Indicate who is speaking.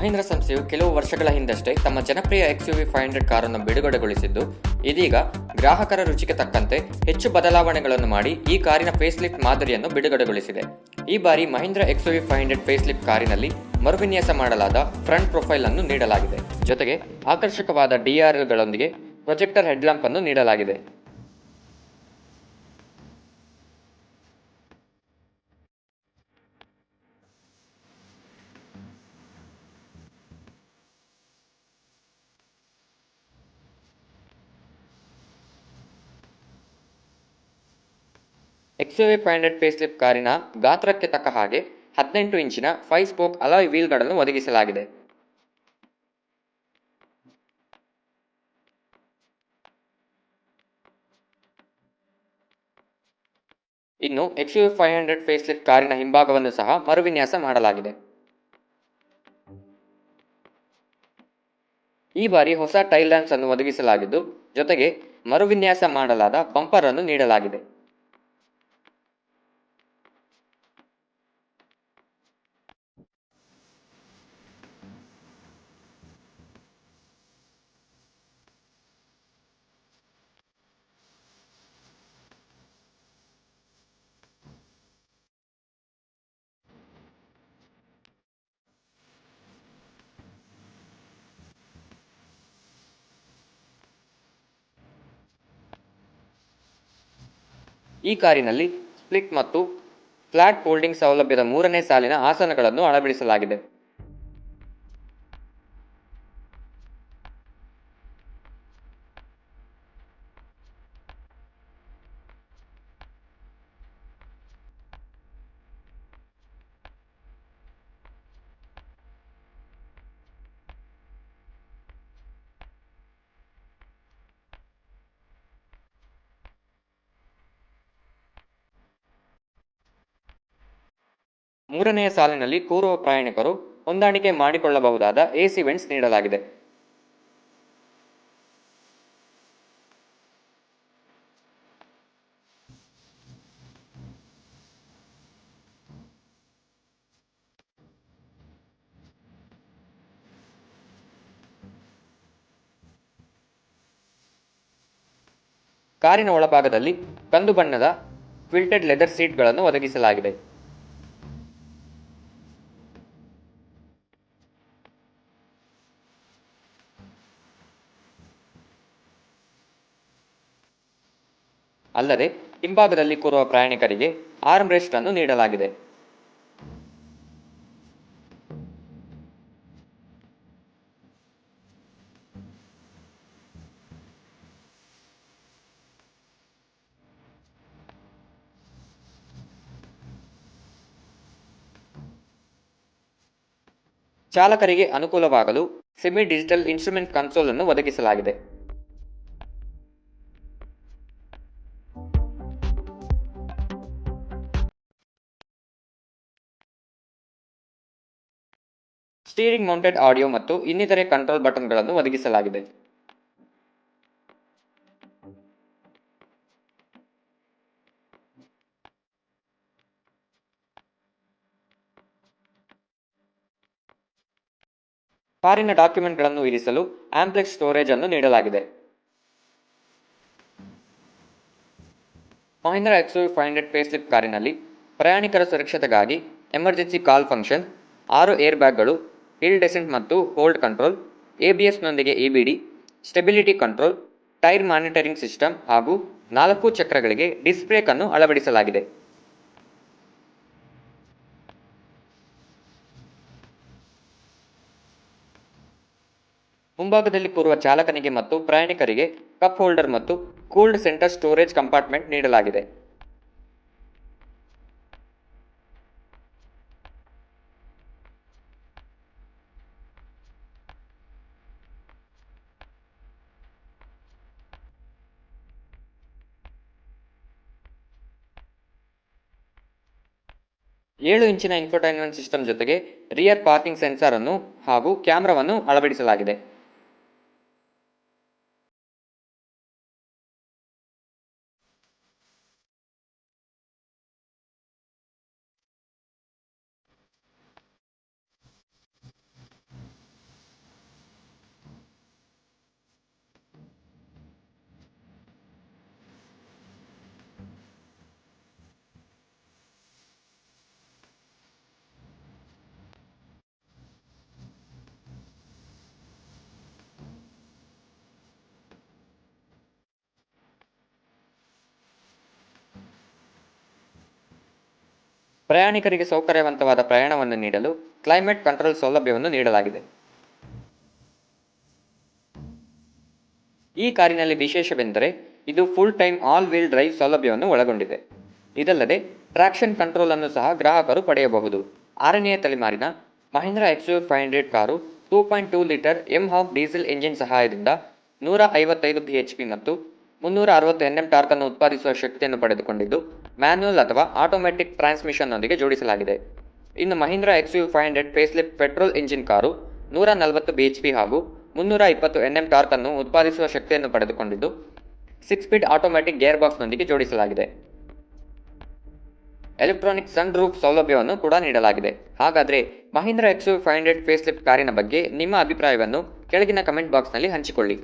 Speaker 1: ಮಹೀಂದ್ರ ಸಂಸ್ಥೆಯು ಕೆಲವು ವರ್ಷಗಳ ಹಿಂದಷ್ಟೇ ತಮ್ಮ ಜನಪ್ರಿಯ ಎಕ್ಸ್ಯುವಿ ಫೈವ್ ಹಂಡ್ರೆಡ್ ಕಾರನ್ನು ಬಿಡುಗಡೆಗೊಳಿಸಿದ್ದು. ಇದೀಗ ಗ್ರಾಹಕರ ರುಚಿಗೆ ತಕ್ಕಂತೆ ಹೆಚ್ಚು ಬದಲಾವಣೆಗಳನ್ನು ಮಾಡಿ ಈ ಕಾರಿನ ಫೇಸ್ಲಿಫ್ಟ್ ಮಾದರಿಯನ್ನು ಬಿಡುಗಡೆಗೊಳಿಸಿದೆ. ಈ ಬಾರಿ Mahindra XUV five hundred facelift ಕಾರಿನಲ್ಲಿ ಮರುವಿನ್ಯಾಸ ಮಾಡಲಾದ ಫ್ರಂಟ್ ಪ್ರೊಫೈಲ್ ಅನ್ನು ನೀಡಲಾಗಿದೆ. ಜೊತೆಗೆ ಆಕರ್ಷಕವಾದ ಡಿಆರ್ಎಲ್ಗಳೊಂದಿಗೆ ಪ್ರೊಜೆಕ್ಟರ್ ಹೆಡ್ಲ್ಯಾಂಪ್ ಅನ್ನು ನೀಡಲಾಗಿದೆ. ಎಕ್ಸ್ಯುವಿ ಫೈವ್ ಹಂಡ್ರೆಡ್ ಕಾರಿನ ಗಾತ್ರಕ್ಕೆ ತಕ್ಕ ಹಾಗೆ ಹದಿನೆಂಟು ಇಂಚಿನ ಫೈವ್ ಸ್ಪೋಕ್ ಅಲಾಯ್ ವೀಲ್ಗಳನ್ನು ಒದಗಿಸಲಾಗಿದೆ. ಇನ್ನು ಎಕ್ಸ್ಯುವಿ ಫೈವ್ ಹಂಡ್ರೆಡ್ ಫೇಸ್ಲಿಫ್ಟ್ ಕಾರಿನ ಹಿಂಭಾಗವನ್ನು ಸಹ ಮರುವಿನ್ಯಾಸ ಮಾಡಲಾಗಿದೆ. ಈ ಬಾರಿ ಹೊಸ ಟೈಲ್ ಲ್ಯಾಂಪ್ಸ್ ಅನ್ನು ಒದಗಿಸಲಾಗಿದ್ದು, ಜೊತೆಗೆ ಮರುವಿನ್ಯಾಸ ಮಾಡಲಾದ ಬಂಪರ್ ಅನ್ನು ನೀಡಲಾಗಿದೆ. ಈ ಕಾರಿನಲ್ಲಿ ಸ್ಪ್ಲಿಟ್ ಮತ್ತು ಫ್ಲಾಟ್ ಫೋಲ್ಡಿಂಗ್ ಸೌಲಭ್ಯದ ಮೂರನೇ ಸಾಲಿನ ಆಸನಗಳನ್ನು ಅಳವಡಿಸಲಾಗಿದೆ. ಮೂರನೆಯ ಸಾಲಿನಲ್ಲಿ ಕೂರುವ ಪ್ರಯಾಣಿಕರು ಹೊಂದಾಣಿಕೆ ಮಾಡಿಕೊಳ್ಳಬಹುದಾದ ಎಸಿ ವೆಂಟ್ಸ್ ನೀಡಲಾಗಿದೆ. ಕಾರಿನ ಒಳಭಾಗದಲ್ಲಿ ಕಂದು ಬಣ್ಣದ ಕ್ವಿಲ್ಟೆಡ್ ಲೆದರ್ ಸೀಟ್ಗಳನ್ನು ಒದಗಿಸಲಾಗಿದೆ. ಅಲ್ಲದೆ ಹಿಂಭಾಗದಲ್ಲಿ ಕೂರುವ ಪ್ರಯಾಣಿಕರಿಗೆ ಆರ್ಮ್ ರೆಸ್ಟ್ ಅನ್ನು ನೀಡಲಾಗಿದೆ. ಚಾಲಕರಿಗೆ ಅನುಕೂಲವಾಗಲು ಸೆಮಿ ಡಿಜಿಟಲ್ ಇನ್ಸ್ಟ್ರೂಮೆಂಟ್ ಕನ್ಸೋಲ್ ಅನ್ನು ಒದಗಿಸಲಾಗಿದೆ. ಸ್ಟೀರಿಂಗ್ ಮೌಂಟೆಡ್ ಆಡಿಯೋ ಮತ್ತು ಇನ್ನಿತರೆ ಕಂಟ್ರೋಲ್ ಬಟನ್ಗಳನ್ನು ಒದಗಿಸಲಾಗಿದೆ. ಕಾರಿನ ಡಾಕ್ಯುಮೆಂಟ್ಗಳನ್ನು ಇರಿಸಲು ಆಂಪ್ಲೆಕ್ಸ್ ಸ್ಟೋರೇಜ್ ಅನ್ನು ನೀಡಲಾಗಿದೆ. ಮಹೀಂದ್ರ ಎಕ್ಸ್ಯೂ ಫೈವ್ ಹಂಡ್ರೆಡ್ ಸ್ಲಿಪ್ ಕಾರಿನಲ್ಲಿ ಪ್ರಯಾಣಿಕರ ಸುರಕ್ಷತೆಗಾಗಿ ಎಮರ್ಜೆನ್ಸಿ ಕಾಲ್ ಫಂಕ್ಷನ್, ಆರು ಏರ್ ಬ್ಯಾಗ್ಗಳು ಹಿಲ್ ಡೆಸೆಂಟ್ ಮತ್ತು hold control A B ಎಸ್ನೊಂದಿಗೆ A B D stability control, tyre monitoring system ಹಾಗೂ ನಾಲ್ಕು ಚಕ್ರಗಳಿಗೆ ಡಿಸ್ಬ್ರೇಕ್ ಅನ್ನು ಅಳವಡಿಸಲಾಗಿದೆ. ಮುಂಭಾಗದಲ್ಲಿ ಕೂರುವ ಚಾಲಕನಿಗೆ ಮತ್ತು ಪ್ರಯಾಣಿಕರಿಗೆ ಕಪ್ ಹೋಲ್ಡರ್ ಮತ್ತು ಕೂಲ್ಡ್ ಸೆಂಟರ್ ಸ್ಟೋರೇಜ್ ಕಂಪಾರ್ಟ್ಮೆಂಟ್ ನೀಡಲಾಗಿದೆ. ಏಳು ಇಂಚಿನ ಇನ್ಫೋಟೈನ್ಮೆಂಟ್ ಸಿಸ್ಟಮ್ ಜೊತೆಗೆ ರಿಯರ್ ಪಾರ್ಕಿಂಗ್ ಸೆನ್ಸಾರ್ ಅನ್ನು ಹಾಗೂ ಕ್ಯಾಮ್ರಾವನ್ನು ಅಳವಡಿಸಲಾಗಿದೆ. ಪ್ರಯಾಣಿಕರಿಗೆ ಸೌಕರ್ಯವಂತವಾದ ಪ್ರಯಾಣವನ್ನು ನೀಡಲು ಕ್ಲೈಮೇಟ್ ಕಂಟ್ರೋಲ್ ಸೌಲಭ್ಯವನ್ನು ನೀಡಲಾಗಿದೆ. ಈ ಕಾರಿನಲ್ಲಿ ವಿಶೇಷವೆಂದರೆ ಇದು full time all wheel drive ಸೌಲಭ್ಯವನ್ನು ಒಳಗೊಂಡಿದೆ. ಇದಲ್ಲದೆ ಟ್ರಾಕ್ಷನ್ ಕಂಟ್ರೋಲ್ ಅನ್ನು ಸಹ ಗ್ರಾಹಕರು ಪಡೆಯಬಹುದು. ಆರನೆಯ ತಲೆಮಾರಿನ Mahindra X five hundred car two point two litre M hawk diesel engine ಸಹಾಯದಿಂದ ನೂರ ಐವತ್ತೈದು ಬಿ ಎಚ್ ಪಿ ಮತ್ತು ಮುನ್ನೂರ ಅರವತ್ತು ಎನ್ ಎಂ ಟಾರ್ಕ್ ಅನ್ನು ಉತ್ಪಾದಿಸುವ ಶಕ್ತಿಯನ್ನು ಪಡೆದುಕೊಂಡಿದ್ದು ಮ್ಯಾನ್ಯುಯಲ್ ಅಥವಾ ಆಟೋಮ್ಯಾಟಿಕ್ ಟ್ರಾನ್ಸ್ಮಿಷನ್ನೊಂದಿಗೆ ಜೋಡಿಸಲಾಗಿದೆ. ಇನ್ನು Mahindra X U five hundred facelift petrol engine car ನೂರ ನಲವತ್ತು ಬಿ ಎಚ್ ಪಿ ಹಾಗೂ ಮುನ್ನೂರ ಇಪ್ಪತ್ತು ಎನ್ ಎಂ ಟಾರ್ಕ್ ಅನ್ನು ಉತ್ಪಾದಿಸುವ ಶಕ್ತಿಯನ್ನು ಪಡೆದುಕೊಂಡಿದ್ದು ಸಿಕ್ಸ್ ಸ್ಪೀಡ್ ಆಟೋಮ್ಯಾಟಿಕ್ ಗೇರ್ ಬಾಕ್ಸ್ನೊಂದಿಗೆ ಜೋಡಿಸಲಾಗಿದೆ. ಎಲೆಕ್ಟ್ರಾನಿಕ್ ಸನ್ ರೂಫ್ ಸೌಲಭ್ಯವನ್ನು ಕೂಡ ನೀಡಲಾಗಿದೆ. ಹಾಗಾದರೆ Mahindra X U five hundred facelift ಕಾರಿನ ಬಗ್ಗೆ ನಿಮ್ಮ ಅಭಿಪ್ರಾಯವನ್ನು ಕೆಳಗಿನ ಕಮೆಂಟ್ ಬಾಕ್ಸ್ನಲ್ಲಿ ಹಂಚಿಕೊಳ್ಳಿ.